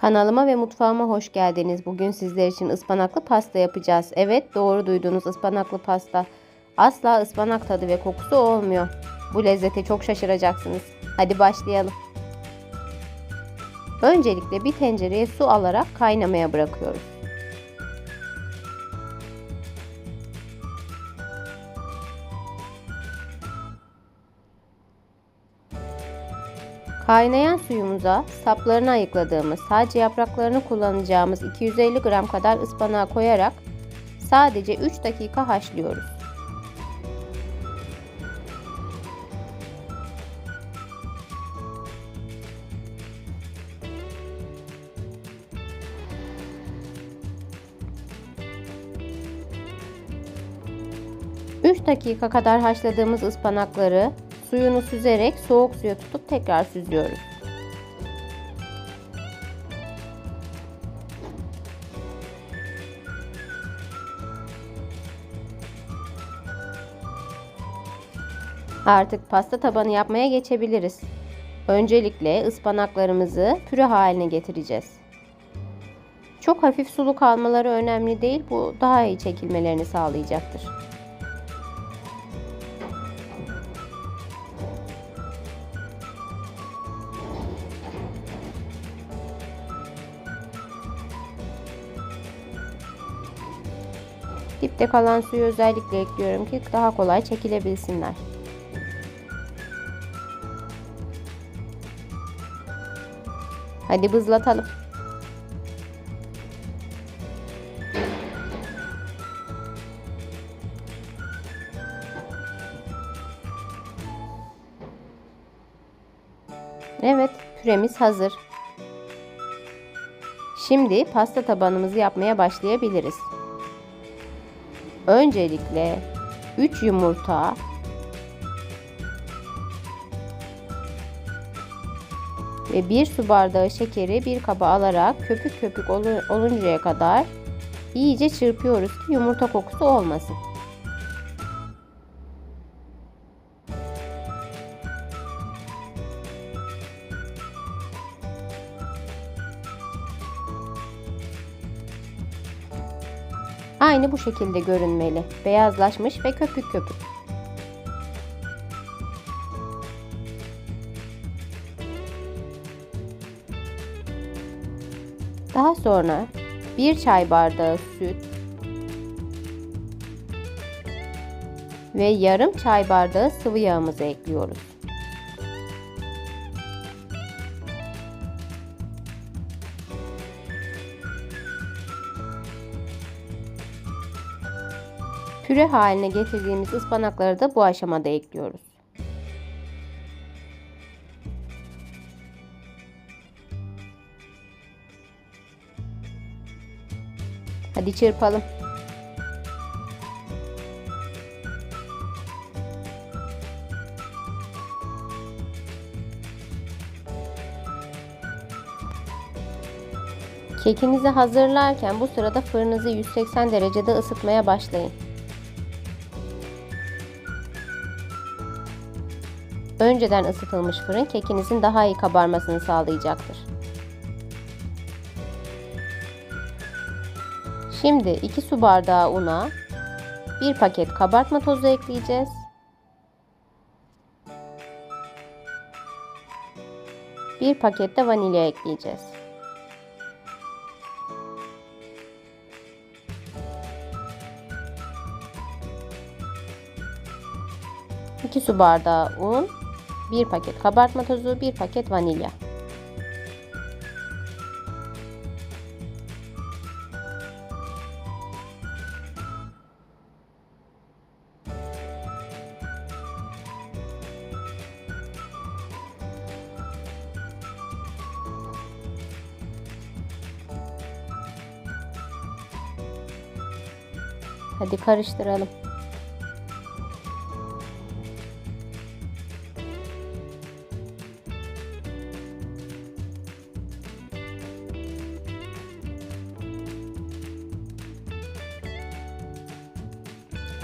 Kanalıma ve mutfağıma hoş geldiniz. Bugün sizler için ıspanaklı pasta yapacağız. Evet doğru duydunuz ıspanaklı pasta. Asla ıspanak tadı ve kokusu olmuyor. Bu lezzete çok şaşıracaksınız. Hadi başlayalım. Öncelikle bir tencereye su alarak kaynamaya bırakıyoruz. Kaynayan suyumuza saplarını ayıkladığımız, sadece yapraklarını kullanacağımız 250 gram kadar ıspanağı koyarak sadece 3 dakika haşlıyoruz. Üç dakika kadar haşladığımız ıspanakları Suyunu süzerek soğuk suya tutup tekrar süzüyoruz. Artık pasta tabanı yapmaya geçebiliriz. Öncelikle ıspanaklarımızı püre haline getireceğiz. Çok hafif sulu kalmaları önemli değil. Bu daha iyi çekilmelerini sağlayacaktır. Dipte kalan suyu özellikle ekliyorum ki daha kolay çekilebilsinler. Hadi bızlatalım. Evet, püremiz hazır. Şimdi pasta tabanımızı yapmaya başlayabiliriz. Öncelikle 3 yumurta ve 1 su bardağı şekeri bir kaba alarak köpük köpük oluncaya kadar iyice çırpıyoruz ki yumurta kokusu olmasın. Aynı bu şekilde görünmeli. Beyazlaşmış ve köpük köpük. Daha sonra bir çay bardağı süt ve yarım çay bardağı sıvı yağımızı ekliyoruz. Püre haline getirdiğimiz ıspanakları da bu aşamada ekliyoruz. Hadi çırpalım. Kekinizi hazırlarken bu sırada fırınınızı 180 derecede ısıtmaya başlayın. Önceden ısıtılmış fırın kekinizin daha iyi kabarmasını sağlayacaktır. Şimdi 2 su bardağı una 1 paket kabartma tozu ekleyeceğiz. Bir paket de vanilya ekleyeceğiz. İki su bardağı un, 1 paket kabartma tozu, 1 paket vanilya. Hadi karıştıralım.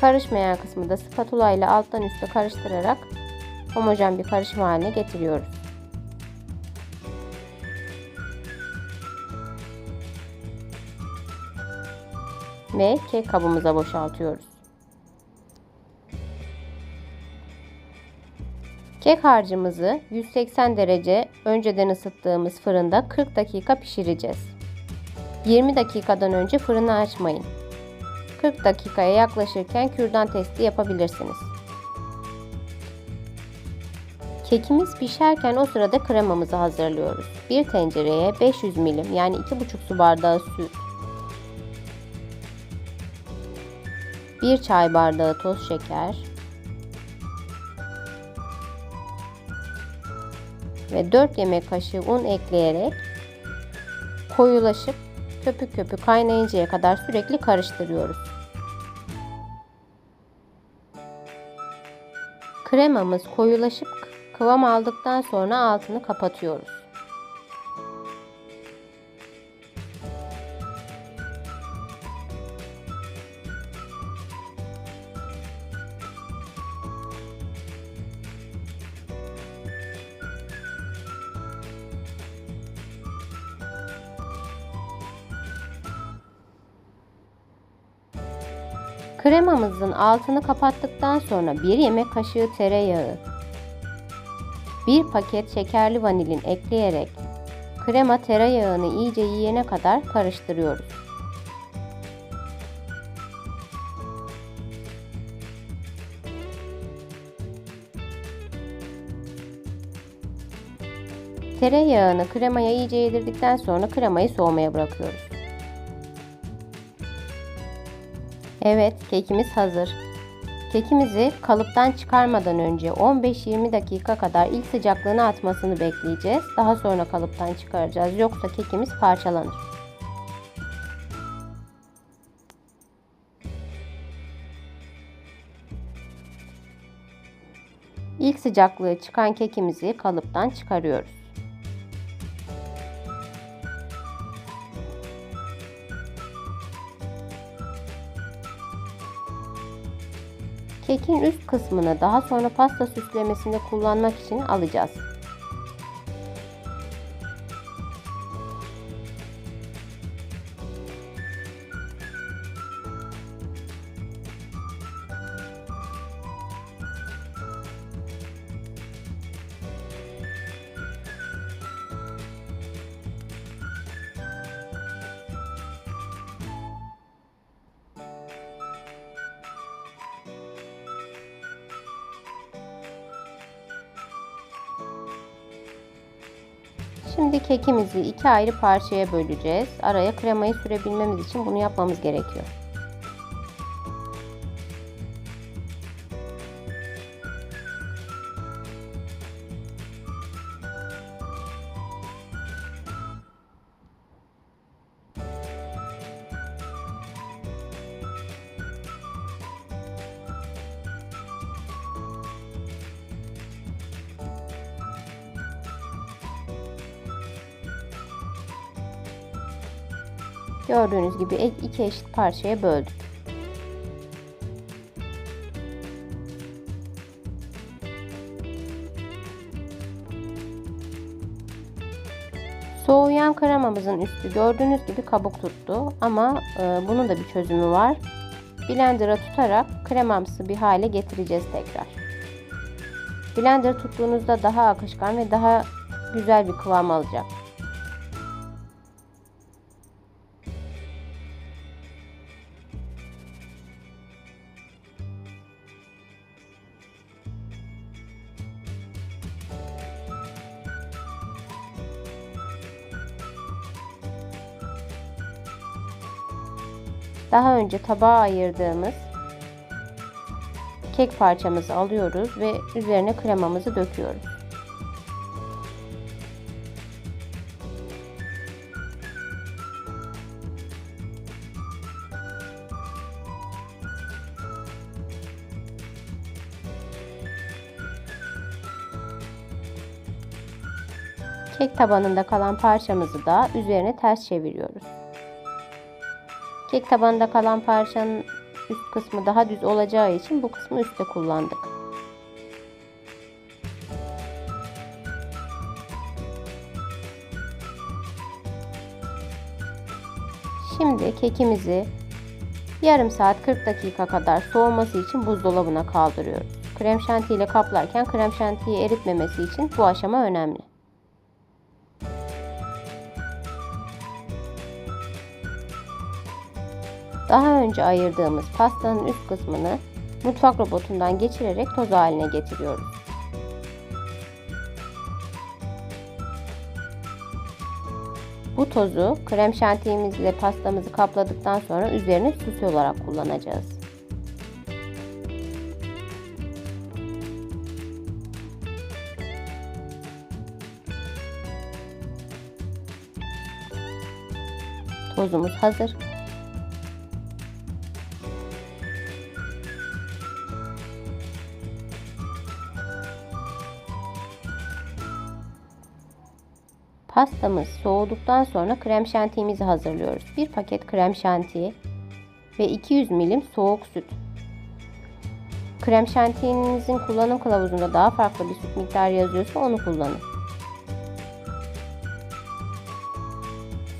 Karışmayan kısmı da spatula ile alttan üste karıştırarak homojen bir karışım haline getiriyoruz. Ve kek kabımıza boşaltıyoruz. Kek harcımızı 180 derece önceden ısıttığımız fırında 40 dakika pişireceğiz. 20 dakikadan önce fırını açmayın. 40 dakikaya yaklaşırken kürdan testi yapabilirsiniz. Kekimiz pişerken o sırada kremamızı hazırlıyoruz. Bir tencereye 500 milim yani 2,5 su bardağı süt, 1 çay bardağı toz şeker ve 4 yemek kaşığı un ekleyerek koyulaşıp köpük köpük kaynayıncaya kadar sürekli karıştırıyoruz. Kremamız koyulaşıp kıvam aldıktan sonra altını kapatıyoruz. Kremamızın altını kapattıktan sonra 1 yemek kaşığı tereyağı, 1 paket şekerli vanilin ekleyerek krema tereyağını iyice yiyene kadar karıştırıyoruz. Tereyağını kremaya iyice yedirdikten sonra kremayı soğumaya bırakıyoruz. Evet, kekimiz hazır. Kekimizi kalıptan çıkarmadan önce 15-20 dakika kadar ilk sıcaklığını atmasını bekleyeceğiz. Daha sonra kalıptan çıkaracağız. Yoksa kekimiz parçalanır. İlk sıcaklığı çıkan kekimizi kalıptan çıkarıyoruz. Kekin üst kısmını daha sonra pasta süslemesinde kullanmak için alacağız. Şimdi kekimizi iki ayrı parçaya böleceğiz. Araya kremayı sürebilmemiz için bunu yapmamız gerekiyor. Gördüğünüz gibi iki eşit parçaya böldük. Soğuyan kremamızın üstü gördüğünüz gibi kabuk tuttu ama e, bunun da bir çözümü var. Blender'a tutarak kremamsı bir hale getireceğiz tekrar. Blender tuttuğunuzda daha akışkan ve daha güzel bir kıvam alacak. Daha önce tabağa ayırdığımız kek parçamızı alıyoruz ve üzerine kremamızı döküyoruz. Kek tabanında kalan parçamızı da üzerine ters çeviriyoruz. Kek tabanında kalan parçanın üst kısmı daha düz olacağı için bu kısmı üstte kullandık. Şimdi kekimizi Yarım saat 40 dakika kadar soğuması için buzdolabına kaldırıyoruz. Krem şanti ile kaplarken krem şantiyi eritmemesi için bu aşama önemli. Daha önce ayırdığımız pastanın üst kısmını mutfak robotundan geçirerek toz haline getiriyoruz. Bu tozu krem şantiyemizle pastamızı kapladıktan sonra üzerine süs olarak kullanacağız. Tozumuz hazır. Pastamız soğuduktan sonra krem şantiyemizi hazırlıyoruz. Bir paket krem şantiyi ve 200 milim soğuk süt. Krem şantiyenizin kullanım kılavuzunda daha farklı bir süt miktarı yazıyorsa onu kullanın.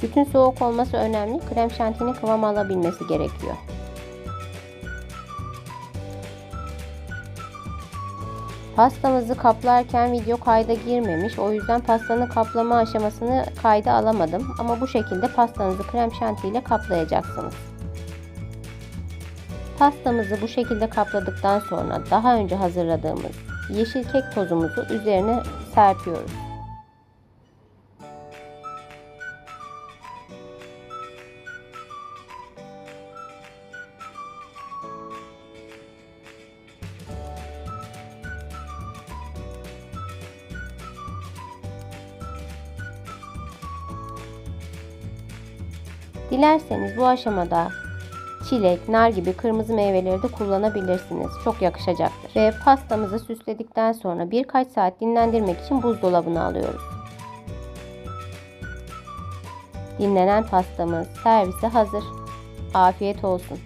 Sütün soğuk olması önemli. Krem şantinin kıvam alabilmesi gerekiyor. Pastamızı kaplarken video kayda girmemiş. O yüzden pastanın kaplama aşamasını kayda alamadım. Ama bu şekilde pastanızı krem şanti ile kaplayacaksınız. Pastamızı bu şekilde kapladıktan sonra daha önce hazırladığımız yeşil kek tozumuzu üzerine serpiyoruz. Dilerseniz bu aşamada çilek, nar gibi kırmızı meyveleri de kullanabilirsiniz. Çok yakışacaktır. Ve pastamızı süsledikten sonra birkaç saat dinlendirmek için buzdolabına alıyoruz. Dinlenen pastamız servise hazır. Afiyet olsun.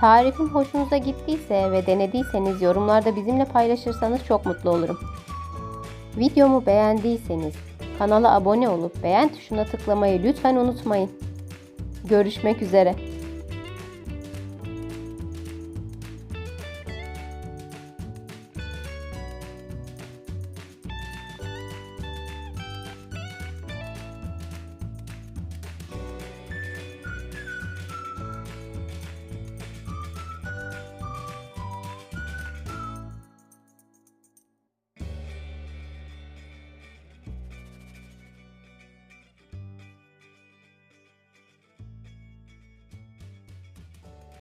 Tarifim hoşunuza gittiyse ve denediyseniz yorumlarda bizimle paylaşırsanız çok mutlu olurum. Videomu beğendiyseniz kanala abone olup beğen tuşuna tıklamayı lütfen unutmayın. Görüşmek üzere.